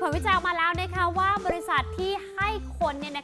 ผลวิจัยออกมาแล้ว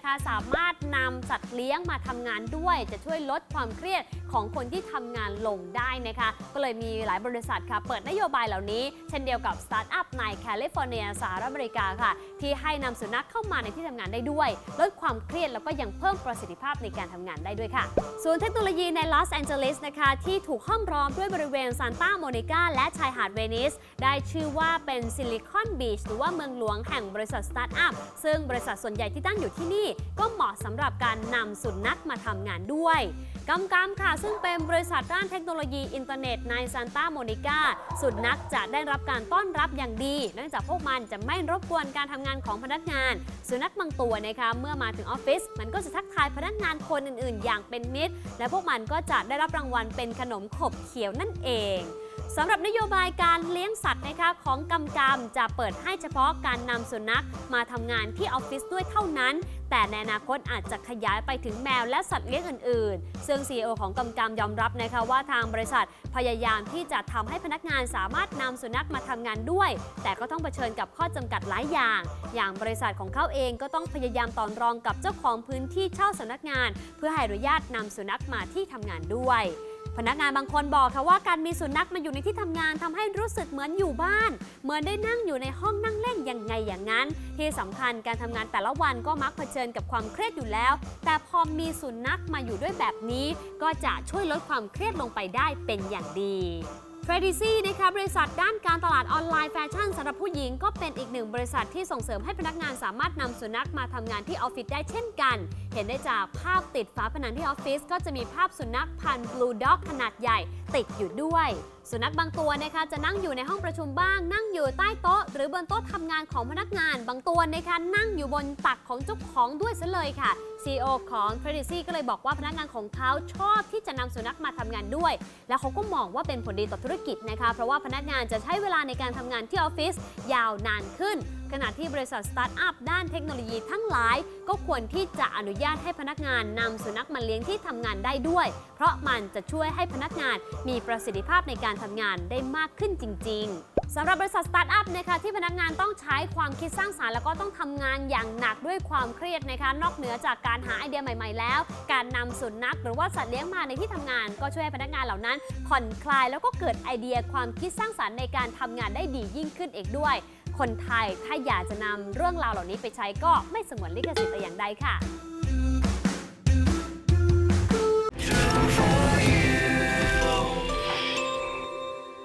นะคะ สามารถนำสัตว์เลี้ยงมาทำงานด้วย จะช่วยลดความเครียดของคนที่ทำงานลงได้นะคะ ก็เลยมีหลายบริษัทค่ะ เปิดนโยบายเหล่านี้ เช่นเดียวกับสตาร์ทอัพในแคลิฟอร์เนียสหรัฐอเมริกาค่ะ ที่ให้นำสุนัขเข้ามาในที่ทำงานได้ด้วย ลดความเครียดแล้วก็ยังเพิ่มประสิทธิภาพในการทำงานได้ด้วยค่ะศูนย์เทคโนโลยีในลอสแอนเจลิสนะคะที่ถูกห้อมล้อมด้วยบริเวณซานตาโมนิกาและชายหาดเวนิส ได้ชื่อว่าเป็นซิลิคอนบีชหรือว่าเมืองหลวงแห่งบริษัทสตาร์ทอัพซึ่งบริษัทส่วนใหญ่ที่ตั้งอยู่ที่นี่ก็เหมาะสำหรับการนำสุนัขมาทำงานด้วยกำกำค่ะ ซึ่งเป็นบริษัทด้านเทคโนโลยีอินเทอร์เน็ตในซานตาโมนิกาสุนัขจะได้รับการต้อนรับอย่างดี เนื่องจากพวกมันจะไม่รบกวนการทำงานของพนักงาน สุนัขบางตัวนะคะเมื่อมาถึงออฟฟิศมันก็จะทักทายพนักงานคนอื่นๆ อย่างเป็นมิตร และพวกมันก็จะได้รับรางวัลเป็นขนมขบเขียวนั่นเอง สำหรับนโยบายการเลี้ยงสัตว์นะคะของกำกำจะเปิดให้เฉพาะการนำสุนัขมาทำงานที่ออฟฟิศด้วยเท่านั้น แต่ในอนาคตอาจจะขยายไปถึงแมวและสัตว์เลี้ยงอื่น ๆ ซึ่ง CEO ของกำกำยอมรับนะคะว่าทางบริษัทพยายามที่จะทำให้พนักงานสามารถนำสุนัขมาทำงานด้วย แต่ก็ต้องเผชิญกับข้อจำกัดหลายอย่าง อย่างบริษัทของเขาเองก็ต้องพยายามต่อรองกับเจ้าของพื้นที่เช่าสำนักงาน เพื่อให้อนุญาตนำสุนัขมาที่ทำงานด้วย พนักงานบางคนบอกค่ะว่าการมีสุนัขมาอยู่ในที่ทำงานทำให้รู้สึกเหมือนอยู่บ้าน เหมือนได้นั่งอยู่ในห้องนั่งเล่นอย่างไงอย่างนั้น ที่สำคัญการทำงานแต่ละวันก็มักเผชิญกับความเครียดอยู่แล้ว แต่พอมีสุนัขมาอยู่ด้วยแบบนี้ ก็จะช่วยลดความเครียดลงไปได้เป็นอย่างดี t r a d i c y นะคะบริษัทด้านการตลาดออนไลน์แฟชั่นสำหรับผู้หญิงก็เป็นอีกหนึ่งบริษัทที่ส่งเสริมให้พนักงานสามารถนำสุนัขมาทำงานที่ออฟฟิศได้เช่นกัน เห็นได้จากภาพติดฝาผนังที่ออฟฟิศก็จะมีภาพสุนัขพันธุ์บลูด็อกขนาดใหญ่ติดอยู่ด้วย สุนัขบางตัวนะคะจะนั่งอยู่ในห้องประชุมบ้าง นั่งอยู่ใต้โต๊ะ หรือบนโต๊ะทำงานของพนักงาน บางตัวนะคะนั่งอยู่บนตักของเจ้าของด้วยซะเลยค่ะ CEO ของ t r a d i c y ก็เลยบอกว่าพนักงานของเขาชอบที่จะนำสุนัขมาทำงานด้วย แล้วเขาก็มองว่าเป็นผลดีต่อธุรกิจนะคะ เพราะว่าพนักงานจะใช้เวลาในการทำงานที่ออฟฟิศยาวนานขึ้นขณะที่บริษัทสตาร์ทอัพด้านเทคโนโลยีทั้งหลาย ก็ควรที่จะอนุญาตให้พนักงานนำสุนัขมาเลี้ยงที่ทำงานได้ด้วย เพราะมันจะช่วยให้พนักงานมีประสิทธิภาพในการทำงานได้มากขึ้นจริง ๆสำหรับบริษัทสตาร์ทอัพนะคะที่พนักงานต้องใช้ความคิดสร้างสารรค์แล้วก็ต้องทำงานอย่างหนักด้วยความเครียดนะคะ นอกเหนือจากการหาไอเดียใหม่ๆ แล้ว การนำสุนัขหรือว่าสัตว์เลี้ยงมาในที่ทำงาน ก็ช่วยให้พนักงานเหล่านั้น ผ่อนคลายแล้วก็เกิดไอเดียความคิดสร้างสารรค์ในการทำงานได้ดียิ่งขึ้นอีกด้วย คนไทยถ้าอยากจะนำเรื่องราวเหล่านี้ไปใช้ก็ไม่สงวนลิขสิทธิ์แต่อย่างใดค่ะ